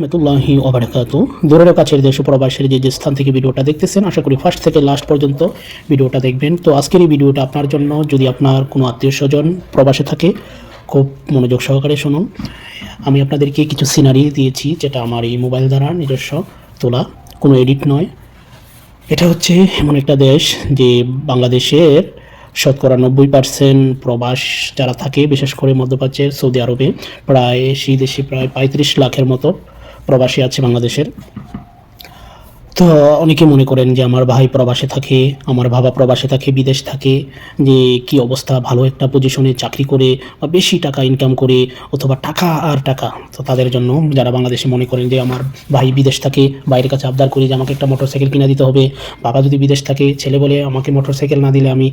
রহমতুল্লাহি ওবারাকাতু দূরের কাছের দেশ প্রবাসের যে যে স্থান থেকে ভিডিওটা দেখতেছেন, আশা করি ফার্স্ট থেকে লাস্ট পর্যন্ত ভিডিওটা দেখবেন। তো আজকের এই ভিডিওটা আপনার জন্য, যদি আপনার কোনো আত্মীয় স্বজন প্রবাসে থাকে, খুব মনোযোগ সহকারে শুনুন। আমি আপনাদেরকে কিছু সিনারি দিয়েছি, যেটা আমার এই মোবাইল দ্বারা নিজস্ব তোলা, কোনো এডিট নয়। এটা হচ্ছে এমন একটা দেশ যে বাংলাদেশের শতকরা নব্বই পার্সেন্ট প্রবাস যারা থাকে, বিশেষ করে মধ্যপ্রাচ্যের সৌদি আরবে, প্রায় সেই দেশে প্রায় পঁয়ত্রিশ লাখের মতো প্রবাসী আছে বাংলাদেশের। তো অনেকে মনে করেন যে আমার ভাই প্রবাসে থাকে, আমার বাবা প্রবাসে থাকে, বিদেশ থাকে, যে কি অবস্থা, ভালো একটা পজিশনে চাকরি করে বা বেশি টাকা ইনকাম করে অথবা টাকা আর টাকা। তো তাদের জন্য যারা বাংলাদেশে মনে করেন যে আমার ভাই বিদেশ থাকে, বাইরের কাছে আবদার করি যে আমাকে একটা মোটরসাইকেল কিনে দিতে হবে। বাবা যদি বিদেশ থাকে, ছেলে বলে আমাকে মোটরসাইকেল না দিলে আমি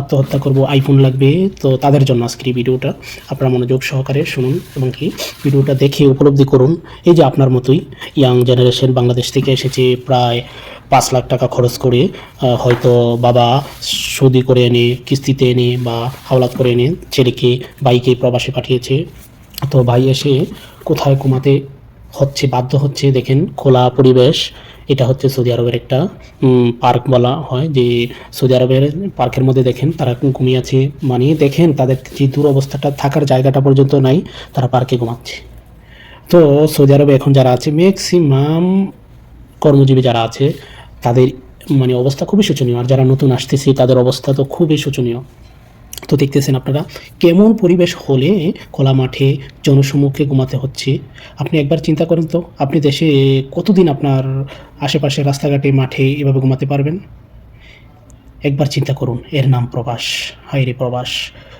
আত্মহত্যা করব আইফোন লাগবে। তো তাদের জন্য আজকের এই ভিডিওটা। আপনারা মনোযোগ সহকারে শুনুন এবং কি ভিডিওটা দেখে উপলব্ধি করুন। এই যে আপনার মতোই ইয়াং জেনারেশন বাংলাদেশ থেকে এসেছে প্রায় পাঁচ লাখ টাকা খরচ করে হয়তো বাবা সুদি করে এনে, কিস্তিতে এনে বা হাওলাত করে এনে ছেলেকে বাইকে প্রবাসে পাঠিয়েছে। তো ভাই এসে কোথায় ঘুমাতে হচ্ছে, বাধ্য হচ্ছে, দেখেন খোলা পরিবেশ, এটা হচ্ছে সৌদি আরবের একটা পার্ক বলা হয় যে সৌদি আরবের পার্কের মধ্যে দেখেন তারা ঘুমিয়ে আছে। মানে দেখেন তাদের যে দুরবস্থাটা থাকার জায়গাটা পর্যন্ত নাই, তারা পার্কে ঘুমাচ্ছে। তো সৌদি আরবে এখন যারা আছে ম্যাক্সিমাম কর্মজীবী যারা আছে, তাদের মানে অবস্থা খুবই শোচনীয়। আর যারা নতুন আসতেছে, তাদের অবস্থা তো খুবই শোচনীয়। তো দেখতেছেন আপনারা, কেমন পরিবেশ হলে খোলা মাঠে জনসম্মুখে ঘুমাতে হচ্ছে? আপনি একবার চিন্তা করেন তো, আপনি দেশে কতদিন আপনার আশেপাশে রাস্তাঘাটে মাঠে এভাবে ঘুমাতে পারবেন? একবার চিন্তা করুন, এর নাম প্রবাস হাইরে প্রবাস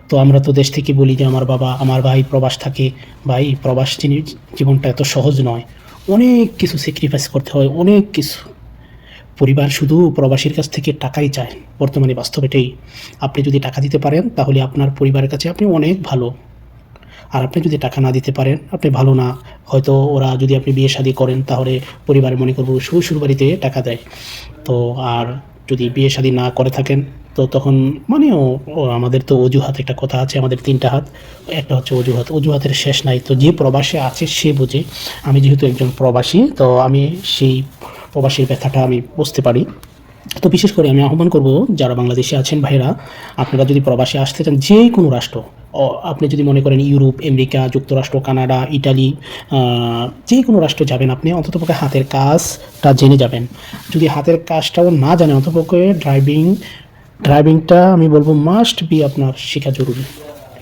তো আমরা তো দেশ থেকে বলি যে, আমার বাবা, আমার ভাই প্রবাস থাকে। ভাই প্রবাস জীবনটা এত সহজ নয়। অনেক কিছু স্যাক্রিফাইস করতে হয়, অনেক কিছু। পরিবার শুধু প্রবাসীর কাছ থেকে টাকাই চায়, বর্তমানে বাস্তব এটাই। আপনি যদি টাকা দিতে পারেন, তাহলে আপনার পরিবারের কাছে আপনি অনেক ভালো। আর আপনি যদি টাকা না দিতে পারেন, আপনি ভালো না। হয়তো ওরা যদি আপনি বিয়ে শাদী করেন, তাহলে পরিবার মনে করব শ্বশুর বাড়িতে টাকা দেয়। তো আর যদি বিয়ে শাদী না করে থাকেন, তো তখন মানে ও- আমাদের তো অজুহাত একটা কথা আছে, আমাদের তিনটা হাত। একটা হচ্ছে অজুহাত। অজুহাতের শেষ নাই। তো যে প্রবাসে আছে সে বোঝে। আমি যেহেতু একজন প্রবাসী, তো আমি সেই প্রবাসীর ব্যথাটা আমি বুঝতে পারি। তো বিশেষ করে আমি আহ্বান করব, যারা বাংলাদেশে আছেন ভাইরা আপনারা যদি প্রবাসে আসতে চান যে কোনো রাষ্ট্র আপনি যদি মনে করেন ইউরোপ, আমেরিকা, যুক্তরাষ্ট্র, কানাডা, ইটালি যে কোনো রাষ্ট্র যাবেন আপনি, অন্ততপক্ষে হাতের কাজটা জেনে যাবেন। যদি হাতের কাজটাও না জানেন, অন্ততপক্ষে ড্রাইভিং ড্রাইভিংটা আমি বলব মাস্ট বি আপনার শেখা জরুরি।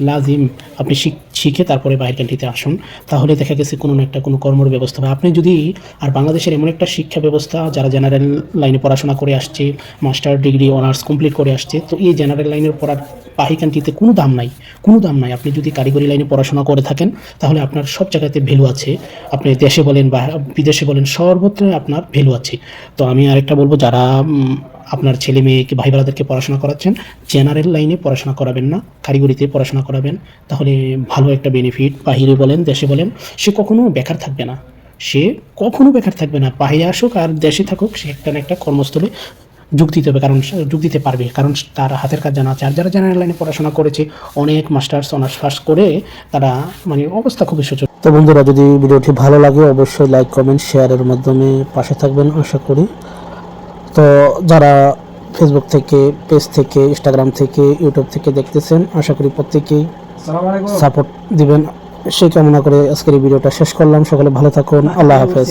লাজিম আপনি শিখ- তারপরে বাইরের কান্ট্রিতে আসুন। তাহলে দেখা গেছে কোনো না একটা কোনো কর্মর ব্যবস্থা হবে। আপনি যদি আর বাংলাদেশের এমন একটা শিক্ষা ব্যবস্থা যারা জেনারেল লাইনে পড়াশোনা করে আসছে মাস্টার ডিগ্রি অনার্স কমপ্লিট করে আসছে, তো এই জেনারেল লাইনের পড়ার বাহি কান্ট্রিতে কোনো দাম নাই। কোনো দাম নাই। আপনি যদি কারিগরি লাইনে পড়াশোনা করে থাকেন, তাহলে আপনার সব জায়গাতে ভ্যালু আছে। আপনি দেশে বলেন বা বিদেশে বলেন, সর্বত্র আপনার ভ্যালু আছে। তো আমি আরেকটা বলব, যারা আপনার ছেলে মেয়েকে ভাই বোনাদেরকে পড়াশোনা করাচ্ছেন? জেনারেল লাইনে পড়াশোনা করাবেন না, কারিগরিতে পড়াশোনা করাবেন। তাহলে ভালো একটা বেনিফিট বাহিরে বলেন, দেশে বলেন, সে কখনো বেকার থাকবে না। সে কখনো বেকার থাকবে না। বাইরে আসুক আর দেশে থাকুক, সে একটা না একটা কর্মস্থলে যোগ দিতে হবে, কারণ যোগ দিতে পারবে। কারণ তার হাতের কাজ জানা আছে। আর যারা জেনারেল লাইনে পড়াশোনা করেছে, অনেক মাস্টার্স অনার্স পাস করে তারা মানে অবস্থা খুবই শোচন তো বন্ধুরা, যদি ভিডিওটি ভালো লাগে, অবশ্যই লাইক কমেন্ট শেয়ারের মাধ্যমে পাশে থাকবেন, আশা করি। তো যারা ফেসবুক থেকে পেজ থেকে ইনস্টাগ্রাম থেকে ইউটিউব থেকে দেখতেছেন আশা করি প্রত্যেকেই সাপোর্ট দিবেন। সেই কামনা করে আজকের এই ভিডিওটা শেষ করলাম। সকলে ভালো থাকুন। আল্লাহ হাফেজ।